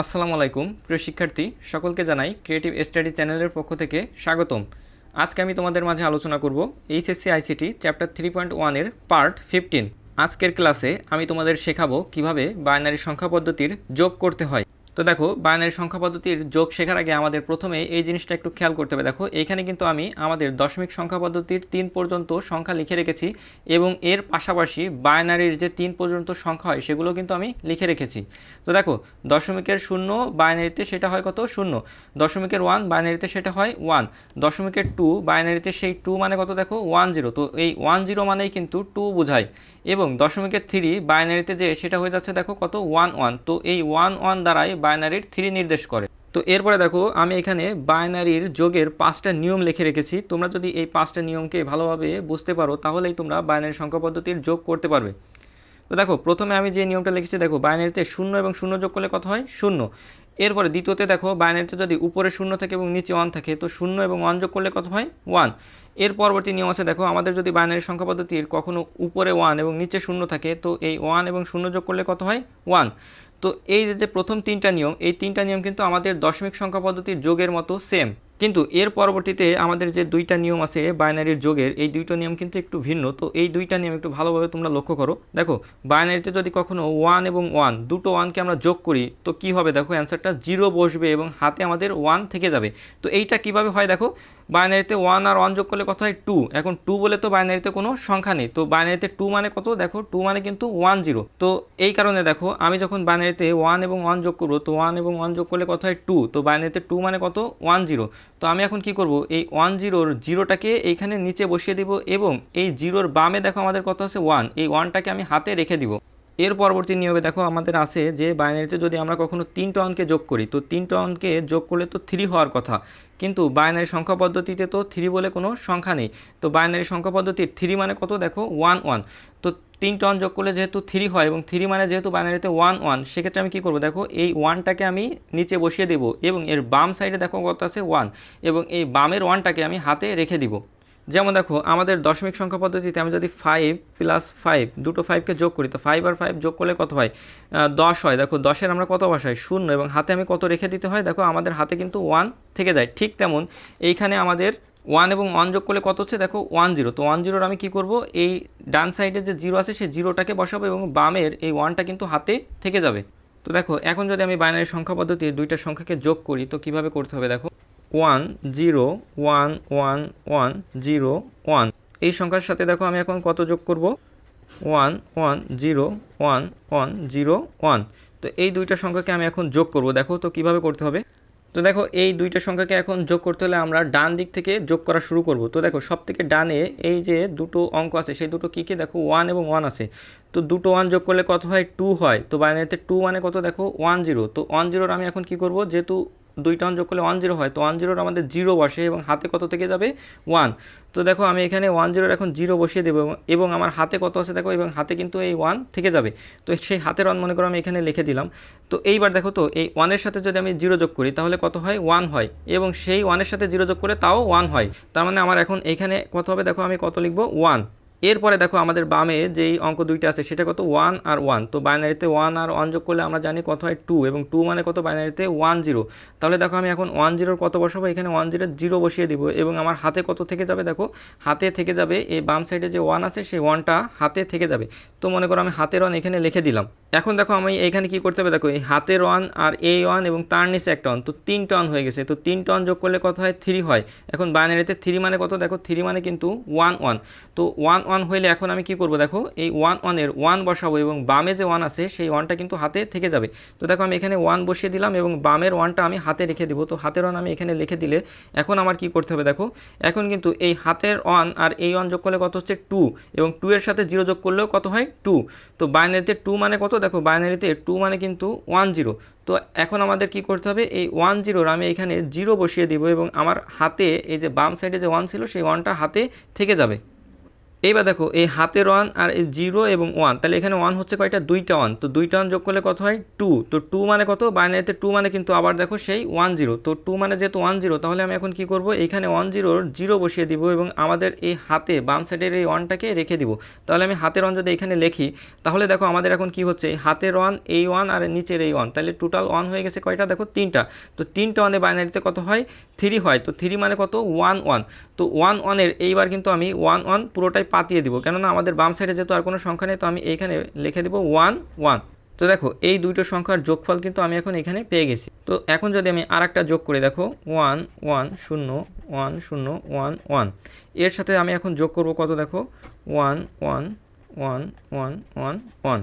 আসসালামু আলাইকুম। প্রিয় শিক্ষার্থী, সকলকে জানাই ক্রিয়েটিভ স্টাডি চ্যানেলের পক্ষ থেকে স্বাগতম। আজকে আমি তোমাদের মাঝে আলোচনা করব HSC ICT chapter three point ওয়ানের পার্ট ফিফটিন। আজকের ক্লাসে আমি তোমাদের শেখাবো কীভাবে বাইনারি সংখ্যা পদ্ধতির যোগ করতে হয়। তো দেখো, বাইনারি সংখ্যা পদ্ধতির যোগ শেখার আগে আমাদের প্রথমে এই জিনিসটা একটু খেয়াল করতে হবে। দেখো, এখানে কিন্তু আমি আমাদের দশমিক সংখ্যা পদ্ধতির তিন পর্যন্ত সংখ্যা লিখে রেখেছি এবং এর পাশাপাশি বাইনারির যে তিন পর্যন্ত সংখ্যা হয়, সেগুলো কিন্তু আমি লিখে রেখেছি। তো দেখো, দশমিকের শূন্য বাইনারিতে সেটা হয় কত? শূন্য। দশমিকের ওয়ান বাইনারিতে সেটা হয় ওয়ান। দশমিকের টু বাইনারিতে সেই টু মানে কত? দেখো, ওয়ান জিরো। তো এই ওয়ান জিরো মানেই কিন্তু টু বোঝায়। এবং দশমিকের থ্রি বাইনারিতে যে সেটা হয়ে যাচ্ছে, দেখো কত? ওয়ান ওয়ান তো এই ওয়ান ওয়ান দ্বারাই বাইনারির থ্রি নির্দেশ করে। তো এরপরে দেখো, আমি এখানে বাইনারির যোগের পাঁচটা নিয়ম লিখে রেখেছি। তোমরা যদি এই পাঁচটা নিয়মকে ভালোভাবে বুঝতে পারো, তাহলেই তোমরা বাইনারি সংখ্যা পদ্ধতির যোগ করতে পারবে। তো দেখো, প্রথমে আমি যে নিয়মটা লিখেছি, দেখো, বাইনারিতে শূন্য এবং শূন্য যোগ করলে কত হয়? শূন্য। এরপরে দ্বিতীয়তে দেখো, বাইনারিতে যদি উপরে শূন্য থাকে এবং নিচে ওয়ান থাকে, তো শূন্য এবং ওয়ান যোগ করলে কত হয়? ওয়ান এর পরবর্তী নিয়ম আছে, দেখো, আমাদের যদি বাইনারি সংখ্যা পদ্ধতির কখনো উপরে ওয়ান এবং নিচে শূন্য থাকে, তো এই ওয়ান এবং শূন্য যোগ করলে কত হয়? ওয়ান তো এই যে প্রথম তিনটা নিয়ম, এই তিনটা নিয়ম কিন্তু আমাদের দশমিক সংখ্যা পদ্ধতির যোগের মতো সেম কিন্তু এর পরবর্তীতে আমাদের যে দুইটা নিয়ম আছে বাইনারির যোগের, এই দুইটা নিয়ম কিন্তু একটু ভিন্ন। তো এই দুইটা নিয়ম একটু ভালোভাবে তোমরা লক্ষ্য করো। দেখো বাইনারিতে যদি কখনো ওয়ান এবং ওয়ান দুটো ওয়ানকে আমরা যোগ করি, তো কি হবে? দেখো অ্যান্সারটা জিরো বসবে এবং হাতে আমাদের ওয়ান থেকে যাবে। তো এইটা কীভাবে হয়? দেখো বাইনারিতে ওয়ান আর ওয়ান যোগ করলে কত হয়? টু এখন টু বলে তো বাইনারিতে কোনো সংখ্যা নেই। তো বাইনারিতে টু মানে কত? দেখো টু মানে কিন্তু ওয়ান জিরো তো এই কারণে দেখো, আমি যখন বাইনারিতে ওয়ান এবং ওয়ান যোগ করব, তো ওয়ান এবং ওয়ান যোগ করলে কত হয়? টু তো বাইনারিতে টু মানে কত? ওয়ান জিরো তো আমি এখন কি করব? এই ওয়ান জিরোর জিরোটাকে এইখানে নিচে বসিয়ে দিব এবং এই জিরোর বামে দেখো আমাদের কত আছে? ওয়ান এই ওয়ানটাকে আমি হাতে রেখে দিব। এর পরবর্তী নিয়মে দেখো আমাদের আছে যে বাইনারিতে যদি আমরা কখনো তিনটা অঙ্কে যোগ করি, তো তিনটা অঙ্কে যোগ করলে তো থ্রি হওয়ার কথা। কিন্তু বাইনারি সংখ্যা পদ্ধতিতে তো থ্রি বলে কোনো সংখ্যা নেই। তো বাইনারি সংখ্যা পদ্ধতির থ্রি মানে কত? দেখো ওয়ান ওয়ান তো তিনটা অন যোগ করলে যেহেতু থ্রি হয় এবং থ্রি মানে যেহেতু বাইনারিতে ওয়ান ওয়ান সেক্ষেত্রে আমি কী করব? দেখো এই ওয়ানটাকে আমি নিচে বসিয়ে দেবো এবং এর বাম সাইডে দেখো কত আছে? ওয়ান এবং এই বামের ওয়ানটাকে আমি হাতে রেখে দিব। যেমন দেখো, আমাদের দশমিক সংখ্যা পদ্ধতিতে আমি যদি ফাইভ প্লাস ফাইভ দুটো ফাইভকে যোগ করি, তো ফাইভ আর ফাইভ যোগ করলে কত হয়? দশ হয়। দেখো, দশের আমরা কত বসাই? শূন্য, এবং হাতে আমি কত রেখে দিতে হয়? দেখো, আমাদের হাতে কিন্তু ওয়ান থেকে যায়। ঠিক তেমন এইখানে আমাদের ওয়ান এবং ওয়ান যোগ করলে কত হচ্ছে? দেখো ওয়ান জিরো তো ওয়ান জিরোর আমি কি করব? এই ডান সাইডে যে জিরো আছে, সেই জিরোটাকে বসাবো, এবং বামের এই ওয়ানটা কিন্তু হাতে থেকে যাবে। তো দেখো, এখন যদি আমি বাইনারি সংখ্যা পদ্ধতির দুইটা সংখ্যাকে যোগ করি, তো কীভাবে করতে হবে? দেখো one zero one one one zero one. এই সংখ্যার সাথে দেখো আমি এখন কত যোগ করব? One one zero one one zero one. তো এই দুইটা সংখ্যাকে আমি এখন যোগ করব। দেখো তো কীভাবে করতে হবে। তো দেখো এই দুইটা সংখ্যাকে এখন যোগ করতে হলে আমরা ডান দিক থেকে যোগ করা শুরু করব। তো দেখো সব থেকে ডানে এই যে দুটো অঙ্ক আছে, সেই দুটো কী কী? দেখো ওয়ান এবং ওয়ান আছে। তো দুটো ওয়ান যোগ করলে কত হয়? টু হয়। তো বাইনারিতে টু মানে কত? দেখো ওয়ান জিরো তো ওয়ান জিরোর আমি এখন কি করব? যেহেতু দুইটা ওয়ান যোগ করলে ওয়ান জিরো হয়, তো ওয়ান জিরোর আমাদের জিরো বসে এবং হাতে কত থেকে যাবে? ওয়ান তো দেখো, আমি এখানে ওয়ান জিরোর এখন জিরো বসিয়ে দেবো এবং- আমার হাতে কত আছে দেখো? এবং হাতে কিন্তু এই ওয়ান থেকে যাবে। তো সেই হাতের ওয়ান মনে করো আমি এখানে লিখে দিলাম। তো এইবার দেখো তো, এই ওয়ানের সাথে যদি আমি জিরো যোগ করি, তাহলে কত হয়? ওয়ান হয়। এবং সেই ওয়ানের সাথে জিরো যোগ করে তাও ওয়ান হয়। তার মানে আমার এখন এইখানে কত হবে? দেখো, আমি কত লিখব? ওয়ান এরপরে দেখো আমাদের বামে যেই অঙ্ক দুইটা আছে, সেটা কত? ওয়ান আর ওয়ান তো বাইনারিতে ওয়ান আর ওয়ান যোগ করলে আমরা জানি কত হয়? টু এবং টু মানে কত? বাইনারিতে ওয়ান জিরো তাহলে দেখো আমি এখন ওয়ান জিরোর কত বসাবো? এখানে ওয়ান জিরোর জিরো বসিয়ে দিব। এবং আমার হাতে কত থেকে যাবে দেখো? হাতে থেকে যাবে, এই বাম সাইডে যে ওয়ান আছে, সেই ওয়ানটা হাতে থেকে যাবে। তো মনে করো আমি হাতের ওয়ান এখানে লিখে দিলাম। এখন দেখো আমি এখানে কি করতে হবে? দেখো, এই হাতের ওয়ান আর এই ওয়ান এবং তার নিচে একটা ওয়ান তো তিন টন হয়ে গেছে। তো তিন টন যোগ করলে কত হয়? থ্রি হয়। এখন বাইনারিতে থ্রি মানে কত? দেখো থ্রি মানে কিন্তু ওয়ান ওয়ান তো ওয়ান ওয়ান হইলে এখন আমি কি করব? দেখো, এই ওয়ান ওয়ানের ওয়ান বসাবো এবং বামে যে ওয়ান আছে, সেই ওয়ানটা কিন্তু হাতে থেকে যাবে। তো দেখো, আমি এখানে ওয়ান বসিয়ে দিলাম এবং বামের ওয়ানটা আমি হাতে রেখে দিব। তো হাতের ওয়ান আমি এখানে লিখে দিলে এখন আমার কি করতে হবে দেখো, এখন কিন্তু এই হাতের ওয়ান আর এই ওয়ান যোগ করলে কত হচ্ছে টু এবং টু এর সাথে জিরো যোগ করলেও কত হয়? টু তো বাইনারিতে টু মানে কত? দেখো বাইনারিতে টু মানে কিন্তু ওয়ান জিরো তো এখন আমাদের কি করতে হবে? এই ওয়ান জিরোর আমি এখানে জিরো বসিয়ে দিব এবং আমার হাতে এই যে বাম সাইডে যে ওয়ান ছিল, সেই ওয়ানটা হাতে থেকে যাবে। এইবার দেখো, এই হাতের ওয়ান আর এই জিরো এবং ওয়ান তাহলে এখানে ওয়ান হচ্ছে কয়টা? দুইটা ওয়ান তো দুইটা ওয়ান যোগ করলে কত হয়? টু তো টু মানে কত? বাইনারিতে টু মানে কিন্তু আবার দেখো সেই ওয়ান জিরো তো টু মানে যেহেতু ওয়ান জিরো তাহলে আমি এখন কি করব? এখানে ওয়ান জিরোর জিরো বসিয়ে দিব এবং আমাদের এই হাতে বাম সাইডের এই ওয়ানটাকে রেখে দিব। তাহলে আমি হাতের ওয়ান যদি এখানে লিখি, তাহলে দেখো আমাদের এখন কি হচ্ছে? হাতের ওয়ান এই ওয়ান আর নিচের এই ওয়ান তাহলে টোটাল ওয়ান হয়ে গেছে কয়টা? দেখো তিনটা। তো তিনটা ওয়ানে বাইনারিতে কত হয়? থ্রি হয়। তো থ্রি মানে কত? ওয়ান ওয়ান তো ওয়ান ওয়ানের এইবার কিন্তু আমি ওয়ান ওয়ান পুরোটাই পাতিয়ে দিব। কেননা আমাদের বাম সাইডে যেহেতু আর কোনো সংখ্যা নেই, তো আমি এইখানে লিখে দিব ওয়ান ওয়ান তো দেখো, এই দুইটো সংখ্যার যোগফল কিন্তু আমি এখন এখানে পেয়ে গেছি। তো এখন যদি আমি আর একটা যোগ করি, দেখো ওয়ান ওয়ান শূন্য ওয়ান শূন্য ওয়ান ওয়ানের সাথে আমি এখন যোগ করব কত দেখো? One one one one one one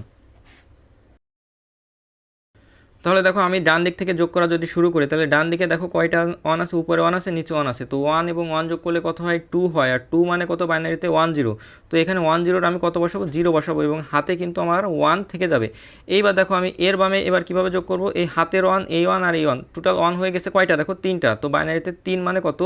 তাহলে দেখো আমি ডান দিক থেকে যোগ করা যদি শুরু করি, তাহলে ডান দিকে দেখো কয়টা ওয়ান আছে? উপরে ওয়ান আছে, নিচে ওয়ান আছে। তো ওয়ান এবং ওয়ান যোগ করলে কত হয়? টু হয়। আর টু মানে কত? বাইনারিতে ওয়ান জিরো তো এখানে ওয়ান জিরোর আমি কত বসাবো? জিরো বসাবো এবং হাতে কিন্তু আমার ওয়ান থেকে যাবে। এইবার দেখো আমি এর বামে এবার কীভাবে যোগ করব? এই হাতের ওয়ান এই ওয়ান আর এই ওয়ান টোটাল ওয়ান হয়ে গেছে কয়টা? দেখো তিনটা। তো বাইনারিতে তিন মানে কত?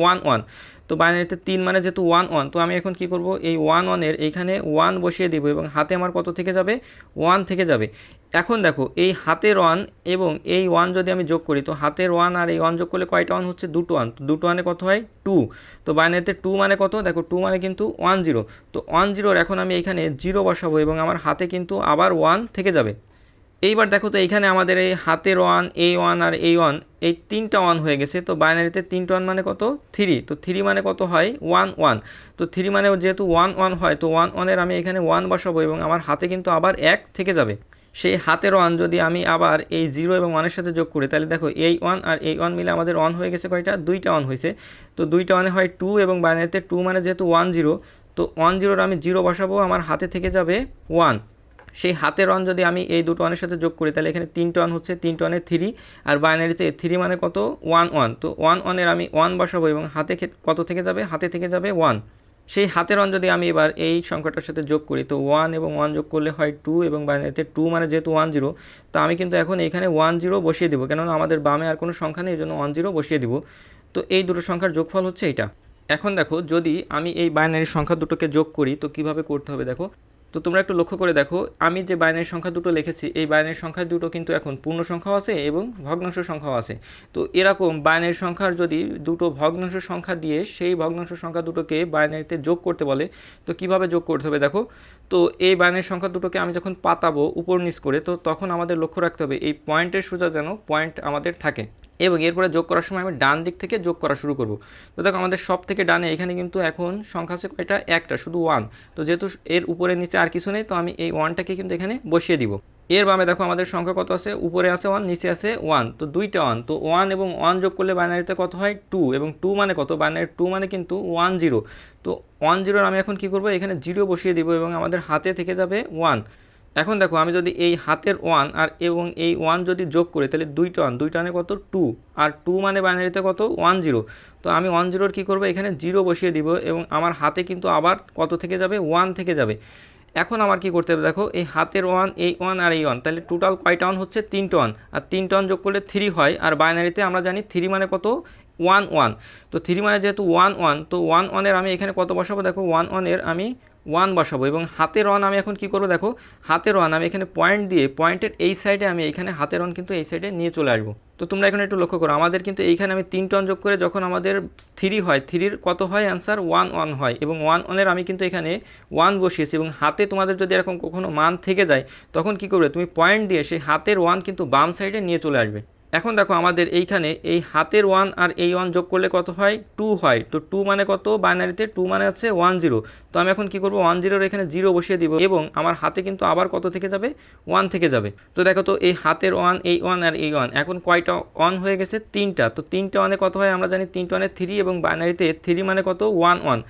ওয়ান ওয়ান তো বাইনারিতে তিন মানে যেহেতু ওয়ান ওয়ান তো আমি এখন কি করব? এই ওয়ান ওয়ানের এইখানে ওয়ান বসিয়ে দেবো এবং হাতে আমার কত থেকে যাবে? ওয়ান থেকে যাবে। এখন দেখো, এই হাতের ওয়ান এবং এই ওয়ান যদি আমি যোগ করি, তো হাতের ওয়ান আর এই ওয়ান যোগ করলে কয়টা ওয়ান হচ্ছে? দুটো ওয়ান। তো দুটো ওয়ানে কত হয়? টু। তো বাইনারিতে টু মানে কত? দেখো, টু মানে কিন্তু ওয়ান জিরো। তো ওয়ান জিরোর এখন আমি এখানে জিরো বসাবো এবং আমার হাতে কিন্তু আবার ওয়ান থেকে যাবে। এইবার দেখো তো এইখানে আমাদের এই হাতের ওয়ান, এই ওয়ান আর এই ওয়ান, এই তিনটা ওয়ান হয়ে গেছে। তো বাইনারিতে তিনটা ওয়ান মানে কত? থ্রি। তো থ্রি মানে কত হয়? One one. তো থ্রি মানে যেহেতু ওয়ান ওয়ান হয়, তো ওয়ান, ওয়ানের আমি এখানে ওয়ান বসাবো এবং আমার হাতে কিন্তু আবার এক থেকে যাবে। সেই হাতের ওয়ান যদি আমি আবার এই জিরো এবং ওয়ানের সাথে যোগ করি, তাহলে দেখো এই ওয়ান আর এই ওয়ান মিলে আমাদের ওয়ান হয়ে গেছে কয়টা? দুইটা ওয়ান হয়েছে। তো দুইটা ওয়ানে হয় টু এবং বাইনারিতে টু মানে যেহেতু ওয়ান জিরো, তো ওয়ান জিরোর আমি জিরো বসাবো, আমার হাতে থেকে যাবে ওয়ান। সেই হাতের ওয়ান যদি আমি এই দুটো ওয়ানের সাথে যোগ করি, তাহলে এখানে তিনটা ওয়ান হচ্ছে, তিনটা ওয়ানে থ্রি আর বাইনারিতে থ্রি মানে কত? ওয়ান ওয়ান তো ওয়ান ওয়ানের আমি ওয়ান বসাবো এবং হাতে কত থেকে যাবে? হাতে থেকে যাবে ওয়ান সেই হাতের অন যদি আমি এবার এই সংখ্যাটার সাথে যোগ করি, তো ওয়ান এবং ওয়ান যোগ করলে হয় টু এবং বাইনারিতে টু মানে যেহেতু ওয়ান জিরো তো আমি কিন্তু এখন এখানে ওয়ান জিরো বসিয়ে দেবো। কেননা আমাদের বামে আর কোনো সংখ্যা নেই এই জন্য ওয়ান জিরো বসিয়ে দেবো। তো এই দুটো সংখ্যার যোগফল হচ্ছে এটা এখন দেখো, যদি আমি এই বাইনারি সংখ্যা দুটোকে যোগ করি, তো কীভাবে করতে হবে দেখো? তো তোমরা একটু লক্ষ্য করে দেখো, আমি যে বাইনারি সংখ্যা দুটো লিখেছি, এই বাইনারি সংখ্যা দুটো কিন্তু এখন পূর্ণ সংখ্যাও আছে এবং ভগ্নাংশ সংখ্যাও আছে। তো এরকম বাইনারি সংখ্যার যদি দুটো ভগ্নাংশ সংখ্যা দিয়ে সেই ভগ্নাংশ সংখ্যা দুটোকে বাইনারিতে যোগ করতে বলে, তো কীভাবে যোগ করতে হবে দেখো? তো এই বাইনারি সংখ্যা দুটোকে আমি যখন পাতাবো উপর নিচ করে, তো তখন আমাদের লক্ষ্য রাখতে হবে, এই পয়েন্টের সোজা যেন পয়েন্ট আমাদের থাকে। এবং এরপরে যোগ করার সময় আমি ডান দিক থেকে যোগ করা শুরু করব। তো দেখো আমাদের সব থেকে ডানে এখানে কিন্তু এখন সংখ্যা আছে কয়টা? একটা, শুধু ওয়ান তো যেহেতু এর উপরে নিচে আর কিছু নেই, তো আমি এই ওয়ানটাকে কিন্তু এখানে বসিয়ে দিব। এর বামে দেখো আমাদের সংখ্যা কত আছে? উপরে আছে ওয়ান নিচে আছে ওয়ান তো দুইটা ওয়ান তো ওয়ান এবং ওয়ান যোগ করলে বাইনারিতে কত হয়? টু এবং টু মানে কত? বাইনারি টু মানে কিন্তু ওয়ান জিরো তো ওয়ান জিরোর আমি এখন কী করব? এখানে জিরো বসিয়ে দিব এবং আমাদের হাতে থেকে যাবে ওয়ান এখন দেখো, আমি যদি এই হাতের ওয়ান আর এবং এই ওয়ান যদি যোগ করি, তাহলে দুইটা ওয়ান দুইটা মানে কত? টু আর টু মানে বাইনারিতে কত? ওয়ান জিরো তো আমি ওয়ান জিরোর কী করব? এখানে জিরো বসিয়ে দিব এবং আমার হাতে কিন্তু আবার কত থেকে যাবে? ওয়ান থেকে যাবে। এখন আমার কি করতে হবে? দেখো, এই হাতের ওয়ান এই ওয়ান আর এই ওয়ান তাহলে টোটাল কয়টা ওয়ান হচ্ছে? তিনটা ওয়ান আর তিনটা ওয়ান যোগ করলে থ্রি হয়। আর বাইনারিতে আমরা জানি থ্রি মানে কত? ওয়ান ওয়ান তো থ্রি মানে যেহেতু ওয়ান ওয়ান তো ওয়ান ওয়ানের আমি এখানে কত বসাবো? দেখো ওয়ান ওয়ানের আমি ওয়ান বসাবো এবং হাতের ওয়ান আমি এখন কি করব দেখো, হাতের ওয়ান আমি এখানে পয়েন্ট দিয়ে পয়েন্টের এই সাইডে আমি এখানে হাতের ওয়ান কিন্তু এই সাইডে নিয়ে চলে আসব। তো তোমরা এখানে একটু লক্ষ্য করো, আমাদের কিন্তু এইখানে আমি তিন টন যোগ করে যখন আমাদের থ্রি হয় থ্রির কত হয়? অ্যান্সার ওয়ান ওয়ান হয় এবং ওয়ান ওয়ানের আমি কিন্তু এখানে ওয়ান বসিয়েছি এবং হাতে তোমাদের যদি এরকম কখনো মান থেকে যায়, তখন কি করবে? তুমি পয়েন্ট দিয়ে সেই হাতের ওয়ান কিন্তু বাম সাইডে নিয়ে চলে আসবে। এখন দেখো আমাদের এইখানে এই হাতের ওয়ান আর এই ওয়ান যোগ করলে কত হয়? টু হয়। তো টু মানে কত? বাইনারিতে টু মানে হচ্ছে ওয়ান জিরো তো আমি এখন কি করব? ওয়ান জিরোর এখানে জিরো বসিয়ে দিব এবং আমার হাতে কিন্তু আবার কত থেকে যাবে? ওয়ান থেকে যাবে। তো দেখো তো এই হাতের ওয়ান এই ওয়ান আর এই ওয়ান এখন কয়টা ওয়ান হয়ে গেছে? তিনটা। তো তিনটা ওয়ানে কত হয়? আমরা জানি তিনটা ওয়ানে থ্রি এবং বাইনারিতে থ্রি মানে কত? ওয়ান ওয়ান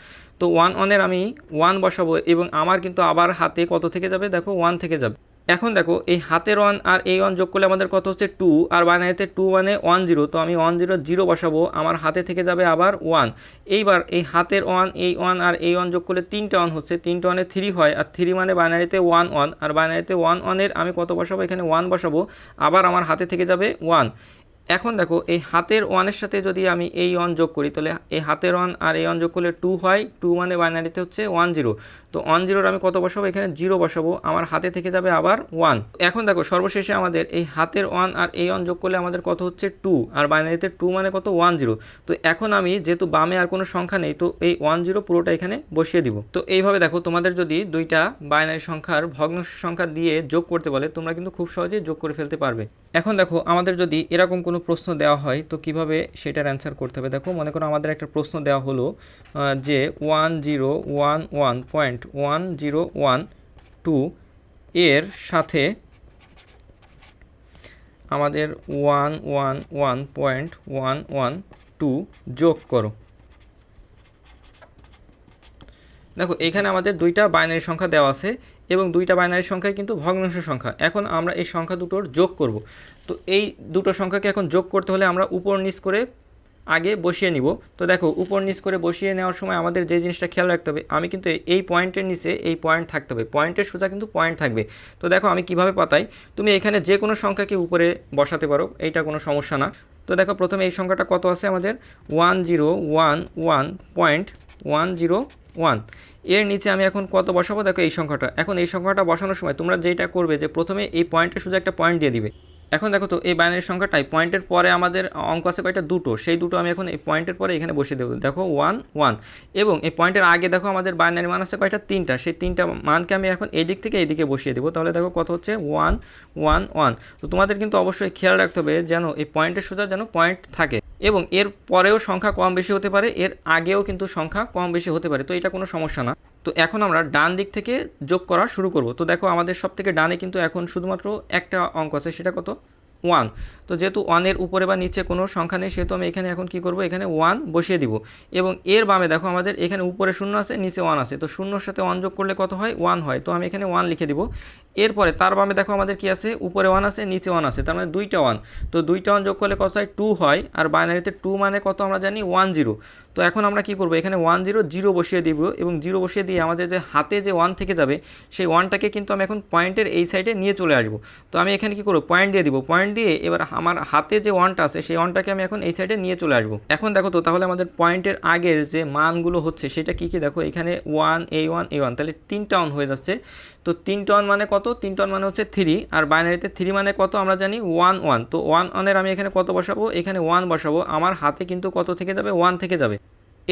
তো ওয়ান ওয়ানের আমি ওয়ান বসাবো এবং আমার কিন্তু আবার হাতে কত থেকে যাবে? দেখো ওয়ান থেকে যাবে। এখন দেখো, এই হাতের ওয়ান আর এই ওয়ান যোগ করলে আমাদের কত হচ্ছে টু আর বাইনারিতে টু মানে ওয়ান জিরো তো আমি ওয়ান জিরো জিরো বসাবো, আমার হাতে থেকে যাবে আবার ওয়ান এইবার এই হাতের ওয়ান এই ওয়ান আর এই ওয়ান যোগ করলে তিনটা ওয়ান হচ্ছে, তিনটা ওয়ানে থ্রি হয়, আর থ্রি মানে বাইনারিতে ওয়ান ওয়ান আর বাইনারিতে ওয়ান ওয়ানের আমি কত বসাবো? এখানে ওয়ান বসাবো, আবার আমার হাতে থেকে যাবে ওয়ান এখন দেখো, এই হাতের ওয়ানের সাথে যদি আমি এই ওয়ান যোগ করি, তাহলে এই হাতের ওয়ান আর এই ওয়ান যোগ করলে টু হয় টু মানে বাইনারিতে হচ্ছে ওয়ান জিরো তো ওয়ান জিরোর আমি কত বসাবো? এখানে জিরো বসাবো, আমার হাতে থেকে যাবে আবার ওয়ান এখন দেখো, সর্বশেষে আমাদের এই হাতের ওয়ান আর এই ওয়ান যোগ করলে আমাদের কত হচ্ছে টু আর বাইনারিতে টু মানে কত? ওয়ান জিরো তো এখন আমি যেহেতু বামে আর কোনো সংখ্যা নেই, তো এই ওয়ান জিরো পুরোটা এখানে বসিয়ে দিব। তো এইভাবে দেখো, তোমাদের যদি দুইটা বাইনারি সংখ্যার ভগ্নাংশ সংখ্যা দিয়ে যোগ করতে বলে, তোমরা কিন্তু খুব সহজেই যোগ করে ফেলতে পারবে। এখন দেখো, আমাদের যদি এরকম কোনো প্রশ্ন দেওয়া হয়, তো কীভাবে সেটার অ্যান্সার করতে হবে? দেখো, মনে করো আমাদের একটা প্রশ্ন দেওয়া হলো যে one zero one one point one zero one two এর সাথে আমাদের one one one point one one two যোগ করো। দেখো, এখানে আমাদের দুইটা বাইনারি সংখ্যা দেওয়া আছে। এবং দুইটা বাইনারি সংখ্যায় কিন্তু ভগ্নাংশ সংখ্যা। এখন আমরা এই সংখ্যা দুটোর যোগ করব। তো এই দুটো সংখ্যাকে এখন যোগ করতে হলে আমরা উপর নিচ করে আগে বসিয়ে নিব। তো দেখো, উপর নিচ করে বসিয়ে নেওয়ার সময় আমাদের যে জিনিসটা খেয়াল রাখতে হবে, আমি কিন্তু এই পয়েন্টের নিচে এই পয়েন্ট থাকতে হবে। পয়েন্টের সোজা কিন্তু পয়েন্ট থাকবে। তো দেখো, আমি কীভাবে পাতাই? তুমি এখানে যে কোনো সংখ্যাকে উপরে বসাতে পারো, এইটা কোনো সমস্যা না। তো দেখো, প্রথমে এই সংখ্যাটা কত আছে আমাদের? One zero one one point one zero one. এর নিচে আমি এখন কত বসাবো? দেখো এই সংখ্যাটা। এখন এই সংখ্যাটা বসানোর সময় তোমরা যেটা করবে যে প্রথমে এই পয়েন্টের শুধু একটা পয়েন্ট দিয়ে দিবে। এখন দেখো তো, এই বাইনারি সংখ্যাটাই পয়েন্টের পরে আমাদের অঙ্ক আছে কয়টা? দুটো। সেই দুটো আমি এখন এই পয়েন্টের পরে এখানে বসিয়ে দেবো। দেখো ওয়ান ওয়ান এবং এই পয়েন্টের আগে দেখো আমাদের বাইনারি মান আছে কয়টা? তিনটা। সেই তিনটা মানকে আমি এখন এই দিক থেকে এই দিকে বসিয়ে দেবো। তাহলে দেখো কত হচ্ছে? ওয়ান ওয়ান ওয়ান তো তোমাদের কিন্তু অবশ্যই খেয়াল রাখতে হবে যেন এই পয়েন্টের সোজা যেন পয়েন্ট থাকে। এবং এর পরেও সংখ্যা কম বেশি হতে পারে, এর আগেও কিন্তু সংখ্যা কম বেশি হতে পারে, তো এটা কোনো সমস্যা না। তো এখন আমরা ডান দিক থেকে যোগ করা শুরু করব। তো দেখো আমাদের সব থেকে ডানে কিন্তু এখন শুধুমাত্র একটা অঙ্ক আছে, সেটা কত? ওয়ান। তো যেহেতু ওয়ানের উপরে বা নিচে কোনো সংখ্যা নেই, সেহেতু আমি এখানে এখন কি করব? এখানে ওয়ান বসিয়ে দিব। এবং এর বামে দেখো আমাদের এখানে উপরে শূন্য আছে, নিচে ওয়ান আছে। তো শূন্যর সাথে ওয়ান যোগ করলে কত হয়? ওয়ান হয়। তো আমি এখানে ওয়ান লিখে দিব। এরপরে তার বামে দেখো আমাদের কি আছে? উপরে ওয়ান আছে, নিচে ওয়ান আছে। তার মানে দুইটা ওয়ান। তো দুইটা ওয়ান যোগ করলে কত হয়? টু হয়। আর বাইনারিতে টু মানে কত আমরা জানি? One zero. তো এখন আমরা কি করব? এখানে ওয়ান জিরো জিরো বসিয়ে দিব এবং জিরো বসিয়ে দিয়ে আমাদের যে হাতে যে ওয়ান থেকে যাবে, সেই ওয়ানটাকে কিন্তু আমি এখন পয়েন্টের এই সাইডে নিয়ে চলে আসব। তো আমি এখানে কি করব? পয়েন্ট দিয়ে দিব। পয়েন্ট দিয়ে এবার আমার হাতে যে ওয়ানটা আছে, সেই ওয়ানটাকে আমি এখন এই সাইডে নিয়ে চলে আসব। এখন দেখো তো, তাহলে আমাদের পয়েন্টের আগের যে মানগুলো হচ্ছে, সেটা কি কি? দেখো এখানে ওয়ান এই ওয়ান এই ওয়ান তাহলে তিনটা অন হয়ে যাচ্ছে। তো তিনটা ওয়ান মানে কত? তিনটা ওয়ান মানে হচ্ছে থ্রি আর বাইনারিতে থ্রি মানে কত? আমরা জানি ওয়ান ওয়ান তো ওয়ান ওয়ানের আমি এখানে কত বসাবো? এখানে ওয়ান বসাবো। আমার হাতে কিন্তু কত থেকে যাবে? ওয়ান থেকে যাবে।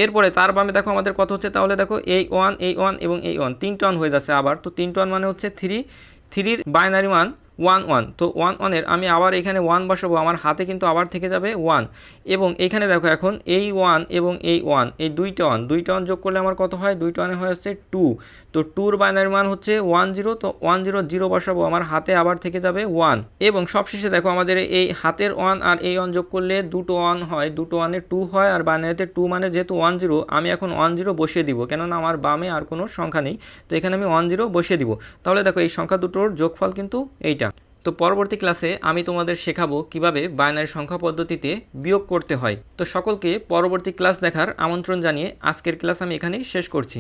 এরপরে তার বামে দেখো আমাদের কত হচ্ছে? তাহলে দেখো এই ওয়ান এই ওয়ান এবং এই ওয়ান তিনটা ওয়ান হয়ে যাচ্ছে আবার। তো তিনটা ওয়ান মানে হচ্ছে থ্রি থ্রির বাইনারি মান ওয়ান ওয়ান। তো ওয়ান ওয়ানের আমি আবার এখানে ওয়ান বসাবো, আমার হাতে কিন্তু আবার থেকে যাবে ওয়ান। এবং এখানে দেখো এখন এই ওয়ান এবং এই ওয়ান, এই দুইটা ওয়ান দুইটা ওয়ান যোগ করলে আমার কত হয়? দুইটা ওয়ানে হয়ে যাচ্ছে টু। তো টুর বাইনারি মান হচ্ছে ওয়ান জিরো, তো ওয়ান জিরো জিরো বসাবো, আমার হাতে আবার থেকে যাবে ওয়ান। এবং সবশেষে দেখো আমাদের এই হাতের ওয়ান আর এই ওয়ান যোগ করলে দুটো ওয়ান হয়, দুটো ওয়ানে টু হয়, আর বাইনারিতে টু মানে যেহেতু ওয়ান জিরো, আমি এখন ওয়ান জিরো বসিয়ে দিব, কেননা আমার বামে আর কোনো সংখ্যা নেই। তো এখানে আমি ওয়ান জিরো বসিয়ে দিব। তাহলে দেখো এই সংখ্যা দুটোর যোগফল কিন্তু এইটা। তো পরবর্তী ক্লাসে আমি তোমাদের শেখাবো কীভাবে বাইনারি সংখ্যা পদ্ধতিতে বিয়োগ করতে হয়। তো সকলকে পরবর্তী ক্লাস দেখার আমন্ত্রণ জানিয়ে আজকের ক্লাস আমি এখানেই শেষ করছি।